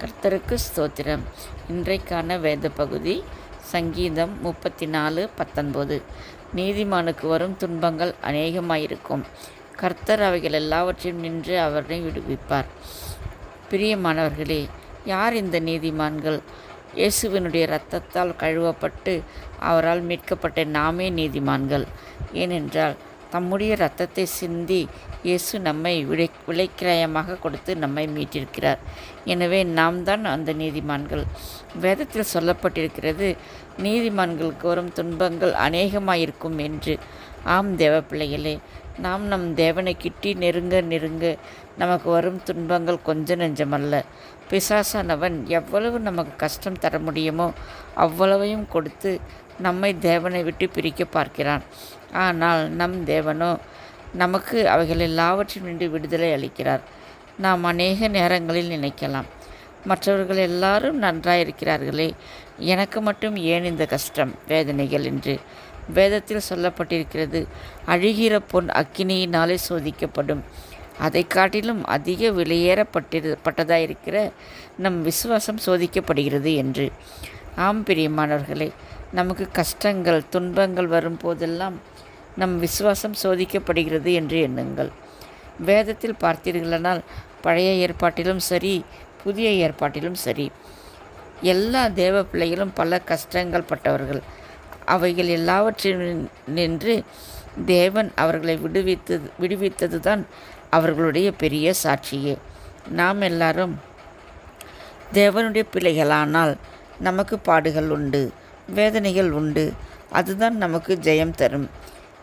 கர்த்தருக்கு ஸ்தோத்திரம். இன்றைக்கான வேத பகுதி சங்கீதம் முப்பத்தி நாலு பத்தொன்பது. நீதிமானுக்கு வரும் துன்பங்கள் அநேகமாயிருக்கும். கர்த்தர் அவைகள் எல்லாவற்றையும் நின்று அவரை விடுவிப்பார். பிரியமானவர்களே யார் இந்த நீதிமான்கள்? இயேசுவினுடைய இரத்தத்தால் கழுவப்பட்டு அவரால் மீட்கப்பட்ட நாமே நீதிமான்கள். ஏனென்றால் தம்முடைய இரத்தத்தை சிந்தி இயேசு நம்மை விளை விளைக்கிரயமாக கொடுத்து நம்மை மீட்டிருக்கிறார். எனவே நாம் தான் அந்த நீதிமான்கள். வேதத்தில் சொல்லப்பட்டிருக்கிறது நீதிமான்களுக்கு வரும் துன்பங்கள் அநேகமாயிருக்கும் என்று. ஆம் தேவ பிள்ளைகளே நாம் நம் தேவனை கிட்டி நெருங்க நெருங்க நமக்கு வரும் துன்பங்கள் கொஞ்ச நெஞ்சமல்ல. பிசாசானவன் எவ்வளவு நமக்கு கஷ்டம் தர முடியுமோ அவ்வளவையும் கொடுத்து நம்மை தேவனை விட்டு பிரிக்க பார்க்கிறான். ஆனால் நம் தேவனோ நமக்கு அவைகள் எல்லாவற்றையும் நின்று விடுதலை அளிக்கிறார். நாம் அநேக நேரங்களில் நினைக்கலாம். மற்றவர்கள் எல்லாரும் நன்றாயிருக்கிறார்களே எனக்கு மட்டும் ஏன் இந்த கஷ்டம் வேதனைகள் என்று. வேதத்தில் சொல்லப்பட்டிருக்கிறது அழுகிற பொன் அக்கினியினாலே சோதிக்கப்படும். அதை காட்டிலும் அதிக விலையேறப்பட்டிரு இருக்கிற நம் விசுவாசம் சோதிக்கப்படுகிறது என்று. ஆம் பிரியமானவர்களே நமக்கு கஷ்டங்கள் துன்பங்கள் வரும் போதெல்லாம் நம் விசுவாசம் சோதிக்கப்படுகிறது என்று எண்ணுங்கள். வேதத்தில் பார்த்தீர்களானால் பழைய ஏற்பாட்டிலும் சரி புதிய ஏற்பாட்டிலும் சரி எல்லா தேவ பிள்ளைகளும் பல கஷ்டங்கள் பட்டவர்கள். அவைகள் எல்லாவற்றிலும் நின்று தேவன் அவர்களை விடுவித்தது விடுவித்தது தான் அவர்களுடைய பெரிய சாட்சியே. நாம் எல்லாரும் தேவனுடைய பிள்ளைகளானால் நமக்கு பாடுகள் உண்டு வேதனைகள் உண்டு. அதுதான் நமக்கு ஜெயம் தரும்.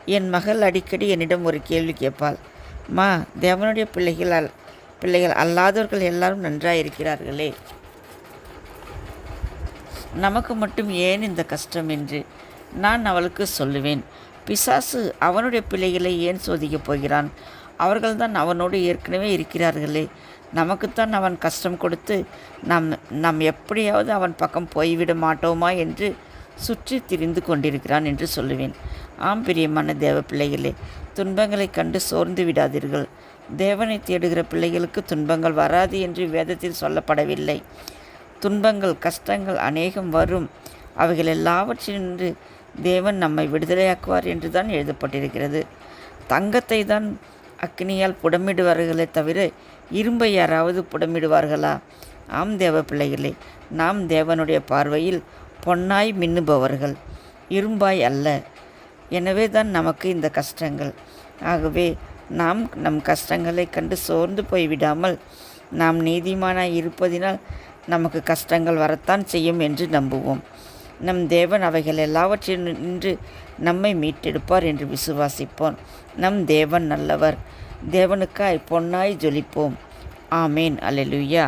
என் மகள் அடிக்கடி என்னிடம் ஒரு கேள்வி கேட்பாள். மா தேவனுடைய பிள்ளைகள் அல் பிள்ளைகள் அல்லாதவர்கள் எல்லாரும் நன்றாக இருக்கிறார்களே. நமக்கு மட்டும் ஏன் இந்த கஷ்டம்? என்று நான் அவளுக்கு சொல்லுவேன். பிசாசு அவனுடைய பிள்ளைகளை ஏன் சோதிக்கப் போகிறான்? அவர்கள்தான் அவனோடு ஏற்கனவே இருக்கிறார்களே. நமக்குத்தான் அவன் கஷ்டம் கொடுத்து நாம் நாம் எப்படியாவது அவன் பக்கம் போய்விட மாட்டோமா? என்று சுற்றி திரிந்து கொண்டிருக்கிறான் என்று சொல்லுவேன். ஆம் பிரியமான தேவ பிள்ளைகளே துன்பங்களைக் கண்டு சோர்ந்து விடாதீர்கள். தேவனை தேடுகிற பிள்ளைகளுக்கு துன்பங்கள் வராது என்று வேதத்தில் சொல்லப்படவில்லை. துன்பங்கள் கஷ்டங்கள் அநேகம் வரும். அவைகள் எல்லாவற்றினின்று தேவன் நம்மை விடுதலையாக்குவார் என்று தான் எழுதப்பட்டிருக்கிறது. தங்கத்தை தான் அக்னியால் புடமிடுவார்களே தவிர இரும்பை யாராவது புடமிடுவார்களா? ஆம் தேவ பிள்ளைகளே நாம் தேவனுடைய பார்வையில் பொன்னாய் மின்னுபவர்கள். இரும்பாய் அல்ல. எனவே தான் நமக்கு இந்த கஷ்டங்கள். ஆகவே நாம் நம் கஷ்டங்களை கண்டு சோர்ந்து போய்விடாமல் நாம் நீதிமானாய் இருப்பதினால் நமக்கு கஷ்டங்கள் வரத்தான் செய்யும் என்று நம்புவோம். நம் தேவன் அவைகள் எல்லாவற்றில் நின்று நம்மை மீட்டெடுப்பார் என்று விசுவாசிப்போம். நம் தேவன் நல்லவர். தேவனுக்காய் பொன்னாய் ஜொலிப்போம். ஆமேன். அல்லேலூயா.